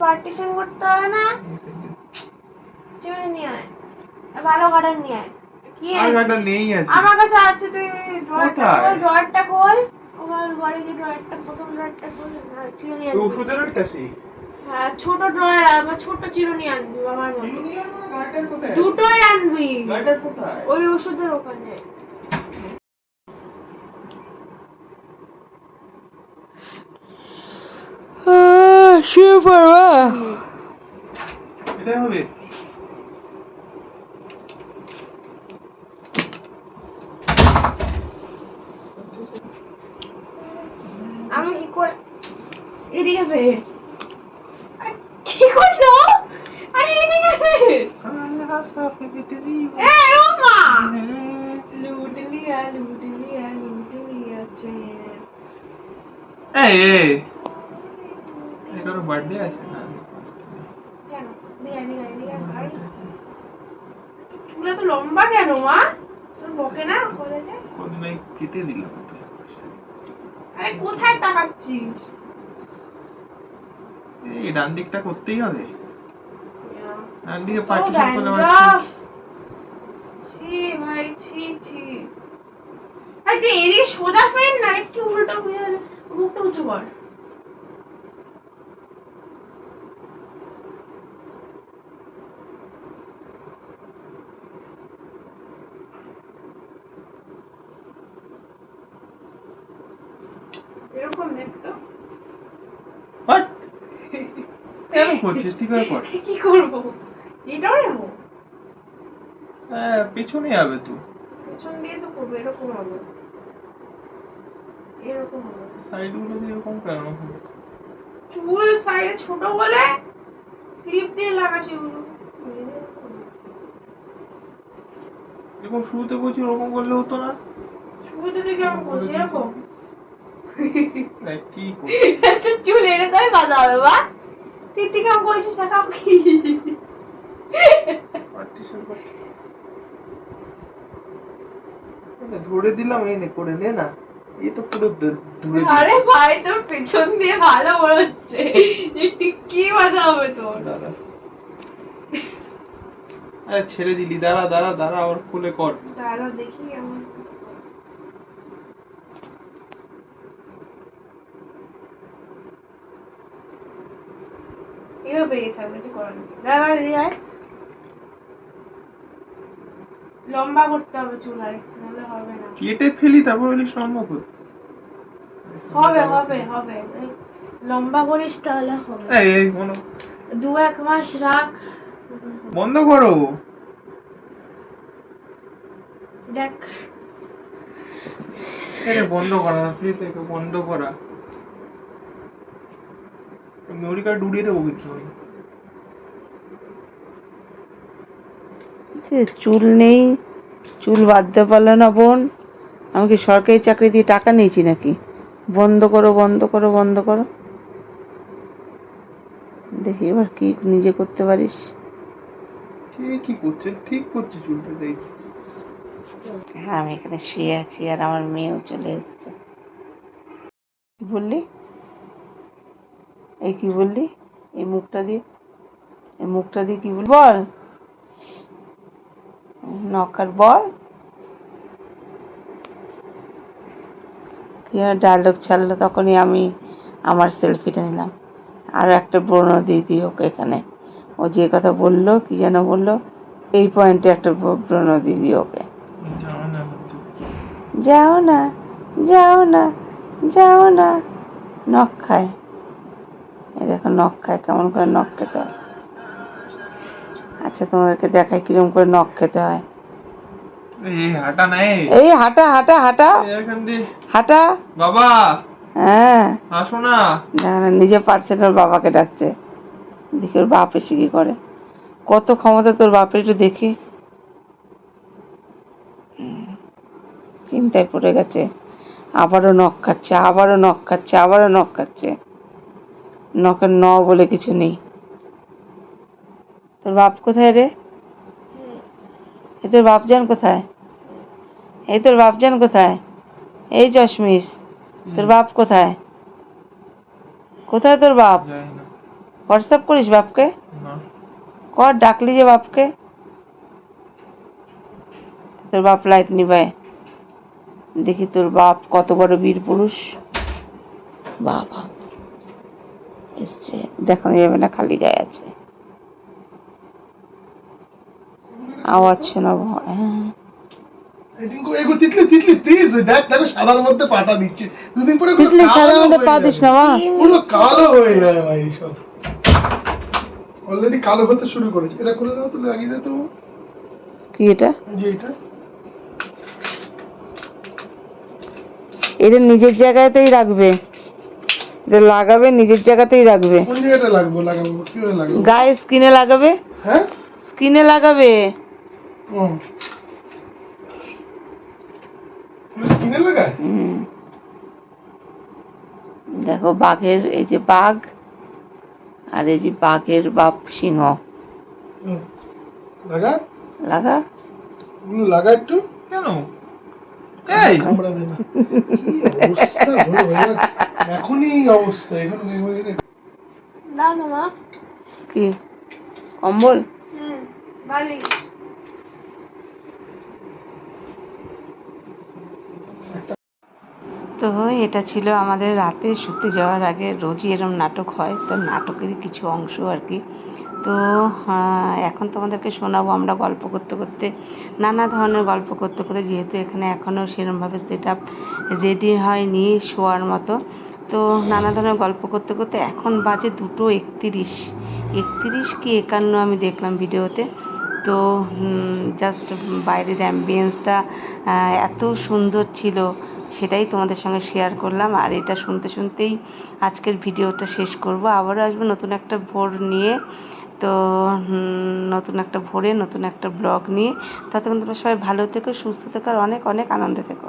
Partition করতে হবে না চিমনি নিয়ে আয় ভালো কাটার নিয়ে আয়। কি আর আছে? নেই আছে। আমার কাছে আছে তুই ড্রয়ারটা কোথায়? খোল ড্রয়ারটা খোল। ওখানে ঘরে গিয়ে ড্রয়ারটা প্রথম ড্রয়ারটা খোল হ্যাঁ, চিরুনি তো আনবি। ওষুধের ওইটা সেই। হ্যাঁ ছোট ড্রয়ার আবার ছোট চিরুনি আনবি আমার মতো। দুটোই আনবি। ওই ওষুধের ওখানে। শুয়ে পড়বা এটা হবে। আমি কি করে এদিকে ফের। কি করল? আরে এদিকে ফের। এ ও লুট লিয়া লুট লিয়া লুট লিয়া চেন এই এই। এটার বার্থডে আছে না? চুলে তো লম্বা কেন মা? তোর বকে না কলেজে কেটে দিলাম আরে কোথায় তাকাচ্ছিস? এই ডান দিকটা করতেই হবে। ডান দিকে পার্টিশন আবার ছি ভাই ছি ছি। আরে এদিকে সোজা ফের না একটু উল্টো মুখটা উঁচু কর। এরকম? কেন করছিস? ঠিক করে? কর কি করব? এটাও নেব হ্যাঁ পিছনে পেছন দিয়ে তো করব এরকম হবে। এরকম হবে সাইডগুলো দিয়ে এরকম কেন চুল সাইডে ছোট বলে ক্লিপ দিয়ে লাগাস এগুলো এরকম শুরুতে বলছি ওরকম করলে হতো না। শুরুতে থেকে আমি করছি এরকম? কি করছিস একটা চুল এরকমই বাঁধা হবে বা? তুই থেকে আমি করেছিস দেখাও কি? পার্টিশন কর। এই ধরে দিলাম এই নে করে নে না। এই তো পুরো দ- ধরে দিল। আরে ভাই তোর পেছন দিয়ে ভালো মনে হচ্ছে। একটু কি বাঁধা হবে তোর? আরে ছেড়ে দিলি দাঁড়া দাঁড়া দাঁড়া আবার খুলে কর। দাঁড়া দেখি আমার এও বেরিয়ে থাকবে যে করার নেই। দাঁড়া আয়। লম্বা করতে হবে চুল আর নাহলে হবে না। কেটে ফেলি তারপর বলি সম্ভব। হবে হবে হবে। লম্বা করিস তাহলে হবে। এই কোনো দু এক মাস রাখ। বন্ধ করো। দেখ। এটা বন্ধ করা প্লিজ একে বন্ধ করা। মেমরি কার্ড উড়িয়ে দেবো আমি যে চুল নেই। চুল বাঁধতে পারল না বোন। আমি কি সরকারি চাকরি দিয়ে টাকা নিয়েছি নাকি? বন্ধ করো বন্ধ করো বন্ধ করো। দেখি এবার কি নিজে করতে পারিস। ঠিকই করছে? ঠিক করছে চুলটা দেখ। হ্যাঁ আমি এখানে শুয়ে আছি আর আমার মেয়েও চলে এসেছে। কি বললি? এই কি বললি? এই মুখটা দিয়ে এই মুখটা দিয়ে কি বল? বল। নকার বল। কি ডায়লগ ছাড়লো? তখনই আমি আমার সেলফিটা নিলাম। আর একটা ব্রণ দিয়ে দিই ওকে এখানে। ও যে কথা বলল কি যেন বলল এই পয়েন্টে একটা ব্রণ দিয়ে দিই ওকে। যাও না যাও না যাও না যাও না। নখ খায়। দেখো নখ খায় কেমন করে নখ খেতে হয়। আচ্ছা তোমাদেরকে দেখাই কীরকম করে নখ খেতে হয়। এই হাঁটা হাঁটা হাঁটা হাঁটা। বাবা! হ্যাঁ। আসো না। নিজে পারছে না বাবাকে ডাকছে। দেখি ওর বাপ এসে কি করে। কত ক্ষমতা তোর বাপের একটু দেখি। চিন্তায় পড়ে গেছে। আবারও নখ খাচ্ছে আবারও নখ খাচ্ছে আবারও নখ খাচ্ছে। নখের ন বলে কিছু নেই। তোর বাপ কোথায় রে? এ তোর বাপ বাপজান কোথায়? এই তোর বাপ বাপজান কোথায়? এই চশমিস তোর বাপ কোথায়? কোথায় তোর বাপ? হোয়াটসঅ্যাপ করিস বাপকে? কর ডাকলি যে বাপকে। তোর বাপ লাইট নিবায় দেখি তোর বাপ কত বড় বীর পুরুষ। বাবা। এসছে। দেখানো যাবে না খালি গায়ে আছে। আওয়াজ শোনাবো হ্যাঁ। রিঙ্কু এগো তিতলি তিতলি প্লিজ ওই দেখ দেখো সাদার মধ্যে পাটা দিচ্ছে। দুদিন পরে তিতলি সাদার মধ্যে পা যাবে। না মা। পুরো কালো হয়ে যায় ভাই সব। অলরেডি কালো হতে শুরু করেছে। এটা করে দাও তো লাগিয়ে দাও তো। কি এটা? এটা। এটা নিজের জায়গাতেই রাখবে। এটা লাগাবে নিজের জায়গাতেই রাখবে। কোন জায়গাটা লাগবো? লাগাবো? কীভাবে লাগাবো? গায়ে স্কিনে লাগাবে? হ্যাঁ? স্কিনে লাগাবে? হুম স্কিনে লাগায়? দেখো বাঘের এই যে বাঘ আর এই যে বাঘের বাপ সিংহ। লাগা? লাগা? লাগা একটু। কেন? এই! কামড়াবে না। কি অবস্থা হলো এবার এখনই এই অবস্থা এখন না না মা। কি? কম্বল? হুম বালিশ তো এটা ছিল আমাদের রাতে শুতে যাওয়ার আগে রোজই এরম নাটক হয় তো নাটকেরই কিছু অংশ আর কি। তো এখন তোমাদেরকে শোনাবো আমরা গল্প করতে করতে। নানা ধরনের গল্প করতে করতে, যেহেতু এখানে এখনও সেরমভাবে সেট আপ রেডি হয়নি শোয়ার মতো, তো নানা ধরনের গল্প করতে করতে এখন বাজে দুটো একতিরিশ। একতিরিশ কি একান্ন আমি দেখলাম ভিডিওতে। তো জাস্ট বাইরের অ্যাম্বিয়েন্সটা এত সুন্দর ছিল, সেটাই তোমাদের সঙ্গে শেয়ার করলাম। আর এটা শুনতে শুনতেই আজকের ভিডিওটা শেষ করব। আবারও আসব নতুন একটা ভোর নিয়ে। তো নতুন একটা ভোরে নতুন একটা ব্লগ নিয়ে, ততক্ষণ তোমরা সবাই ভালো থেকো, সুস্থ থেকো, আর অনেক অনেক আনন্দে থেকো।